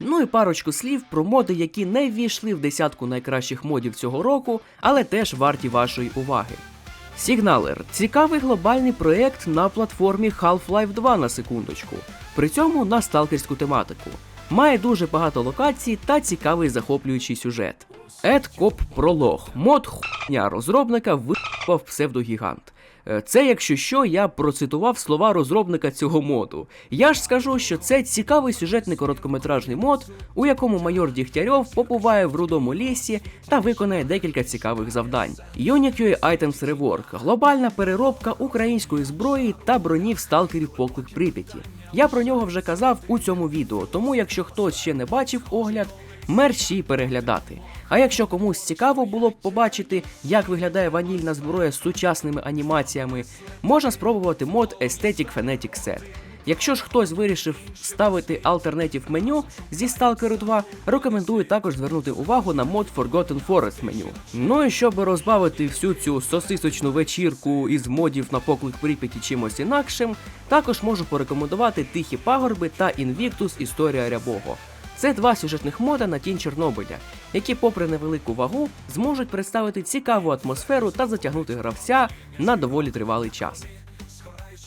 Ну і парочку слів про моди, які не ввійшли в десятку найкращих модів цього року, але теж варті вашої уваги. Сігналер цікавий глобальний проєкт на платформі Half-Life 2 на секундочку, при цьому на сталкерську тематику. Має дуже багато локацій та цікавий захоплюючий сюжет. EdCop Пролог. Мод хуйня розробника випав псевдогігант. Е, Це, якщо що, я процитував слова розробника цього моду. Я ж скажу, що це цікавий сюжетний короткометражний мод, у якому майор Дігтярьов побуває в рудому лісі та виконає декілька цікавих завдань. Unique Items Rework – глобальна переробка української зброї та бронів сталкерів поклик Прип'яті. Я про нього вже казав у цьому відео, тому якщо хтось ще не бачив огляд, мерщій переглядати. А якщо комусь цікаво було б побачити, як виглядає ванільна зброя з сучасними анімаціями, можна спробувати мод Aesthetic Fanatic Set. Якщо ж хтось вирішив ставити альтернатив меню зі Stalker 2, рекомендую також звернути увагу на мод Forgotten Forest меню. Ну і щоб розбавити всю цю сосисочну вечірку із модів на поклик Прип'яті чимось інакшим, також можу порекомендувати Тихі пагорби та Invictus Історія Рябого. Це два сюжетних мода на тінь Чорнобиля, які, попри невелику вагу, зможуть представити цікаву атмосферу та затягнути гравця на доволі тривалий час.